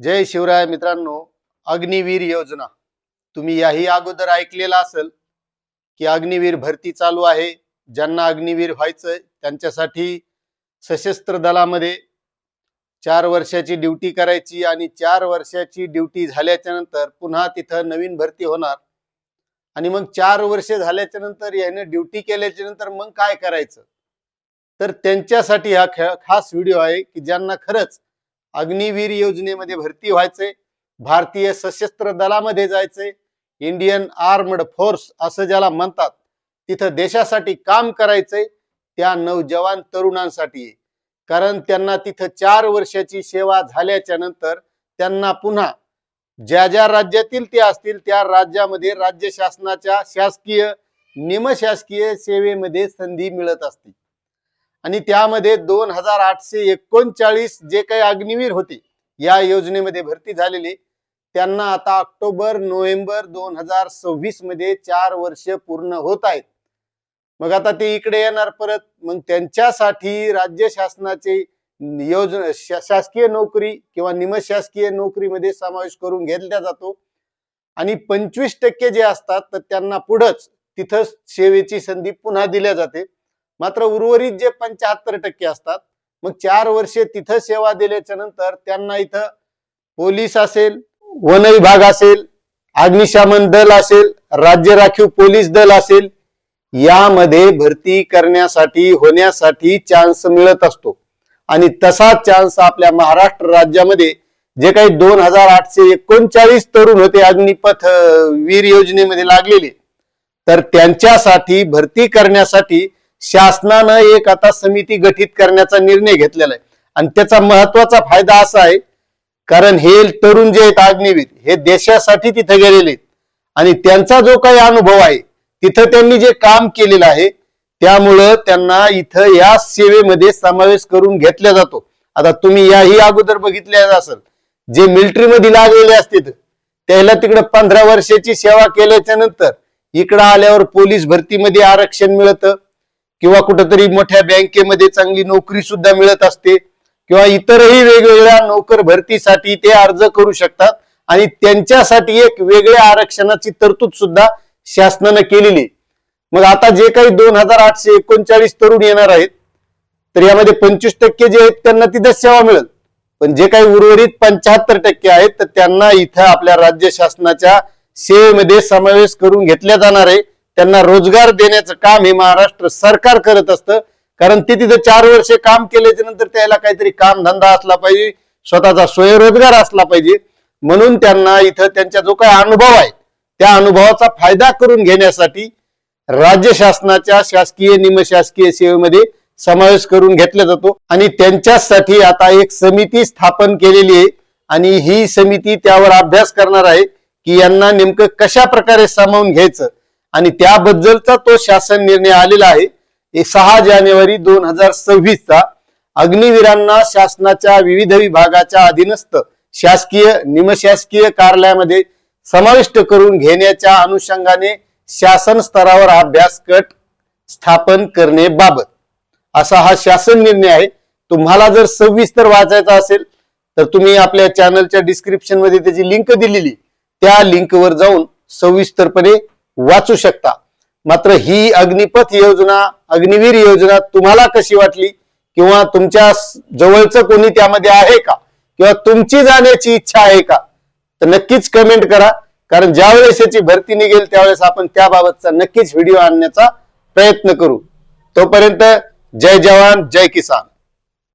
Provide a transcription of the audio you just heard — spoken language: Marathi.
जय शिवराय मित्रांनो अग्निवीर योजना. तुम्ही याही अगोदर ऐकलेलं असेल की अग्निवीर भरती चालू आहे. ज्यांना अग्निवीर व्हायचंय त्यांच्यासाठी सशस्त्र दलामध्ये चार वर्षाची ड्युटी करायची आणि चार वर्षाची ड्युटी झाल्याच्यानंतर पुन्हा तिथं नवीन भरती होणार. आणि मग चार वर्ष झाल्याच्यानंतर याने ड्युटी केल्याच्यानंतर मग काय करायचं? तर त्यांच्यासाठी हा खास व्हिडिओ आहे की ज्यांना खरंच अग्निवीर योजनेमध्ये भरती व्हायचंय भारतीय सशस्त्र दलामध्ये जायचंय इंडियन आर्मड फोर्स असं ज्याला म्हणतात तिथं देशासाठी काम करायचंय त्या नौजवान तरुणांसाठी. कारण त्यांना तिथं चार वर्षाची सेवा झाल्याच्यानंतर त्यांना पुन्हा ज्या ज्या राज्यातील ते असतील त्या राज्यामध्ये राज्य शासनाच्या शासकीय निमशासकीय सेवेमध्ये संधी मिळत असते. आणि त्यामध्ये दोन हजार आठशे एकोणचाळीस जे काही अग्निवीर होते या योजनेमध्ये भरती झालेले त्यांना आता ऑक्टोबर नोव्हेंबर दोन हजार सव्वीसमध्ये चार वर्ष पूर्ण होत आहेत. मग आता ते इकडे येणार परत मग त्यांच्यासाठी राज्य शासनाचे योजना शा- शासकीय नोकरी किंवा निमशासकीय नोकरीमध्ये समावेश करून घेतला जातो. आणि पंचवीस टक्के जे असतात तर त्यांना पुढंच तिथं सेवेची संधी पुन्हा दिल्या जाते. मात्र उर्वरित जे पंच्याहत्तर टक्के असतात मग चार वर्षे तिथं सेवा दिल्याच्या नंतर त्यांना इथं पोलीस असेल वन विभाग असेल अग्निशमन दल असेल राज्य राखीव पोलीस दल असेल यामध्ये भरती करण्यासाठी होण्यासाठी चान्स मिळत असतो. आणि तसा चान्स आपल्या महाराष्ट्र राज्यामध्ये जे काही दोन हजार आठशे एकोणचाळीस तरुण होते अग्निपथ वीर योजनेमध्ये लागलेले तर त्यांच्यासाठी भरती करण्यासाठी शासनानं एक आता समिती गठीत करण्याचा निर्णय घेतलेला आहे. आणि त्याचा महत्त्वाचा फायदा असा आहे कारण हे तरुण जे आहेत अग्निवीर हे देशासाठी तिथे गेलेले आहेत. आणि त्यांचा जो काही अनुभव आहे तिथं त्यांनी जे काम केलेलं आहे त्यामुळं त्यांना इथं या सेवेमध्ये समावेश करून घेतला जातो. आता तुम्ही याही अगोदर बघितले असेल जे मिलिटरीमध्ये लागलेले असतील त्याला तिकडे पंधरा वर्षाची सेवा केल्याच्यानंतर इकडं आल्यावर पोलीस भरतीमध्ये आरक्षण मिळतं. किंवा कुठंतरी मोठ्या बँकेमध्ये चांगली नोकरी सुद्धा मिळत असते किंवा इतरही वेगवेगळ्या नोकर भरतीसाठी ते अर्ज करू शकतात आणि त्यांच्यासाठी एक वेगळ्या आरक्षणाची तरतूद सुद्धा शासनानं केलेली आहे. मग आता जे काही दोन हजार आठशे एकोणचाळीस तरुण येणार आहेत तर यामध्ये पंचवीस टक्के जे आहेत त्यांना तिथं सेवा मिळेल पण जे काही उर्वरित पंच्याहत्तर टक्के आहेत तर त्यांना इथं आपल्या राज्य शासनाच्या सेवेमध्ये समावेश करून घेतल्या जाणार आहे त्यांना रोजगार देण्याचं काम हे महाराष्ट्र सरकार करत असतं. कारण ते तिथं चार वर्षे काम केल्याच्यानंतर त्याला काहीतरी काम धंदा असला पाहिजे स्वतःचा स्वयंरोजगार असला पाहिजे. म्हणून त्यांना इथं त्यांचा जो काही अनुभव आहे त्या अनुभवाचा फायदा करून घेण्यासाठी राज्य शासनाच्या शासकीय निमशासकीय सेवेमध्ये समावेश करून घेतला जातो. आणि त्यांच्यासाठी आता एक समिती स्थापन केलेली आहे. आणि ही समिती त्यावर अभ्यास करणार आहे की यांना नेमकं कशा प्रकारे सामावून घ्यायचं. आणि त्याबद्दलचा तो शासन निर्णय आलेला आहे. सहा जानेवारी दोन हजार सव्वीस चा अग्निवीरांना शासनाच्या विविध विभागाच्या अधीनस्थ शासकीय निमशासकीय कार्यालयामध्ये समाविष्ट करून घेण्याच्या अनुषंगाने शासन स्तरावर अभ्यास गट स्थापन करण्याबाबत. असा हा शासन निर्णय आहे. तुम्हाला जर सविस्तर वाचायचा असेल तर तुम्ही आपल्या चॅनलच्या डिस्क्रिप्शनमध्ये त्याची लिंक दिलेली. त्या लिंकवर जाऊन सविस्तरपणे वाचू शकता. मात्र ही अग्निपथ योजना अग्निवीर योजना तुम्हाला कशी वाटली? किंवा तुमच्या जवळचं कोणी त्यामध्ये आहे का? किंवा तुमची जाण्याची इच्छा आहे का? तर नक्कीच कमेंट करा. कारण ज्यावेळेस याची भरती निघेल त्यावेळेस आपण त्याबाबतचा नक्कीच व्हिडिओ आणण्याचा प्रयत्न करू. तोपर्यंत जय जवान जय किसान.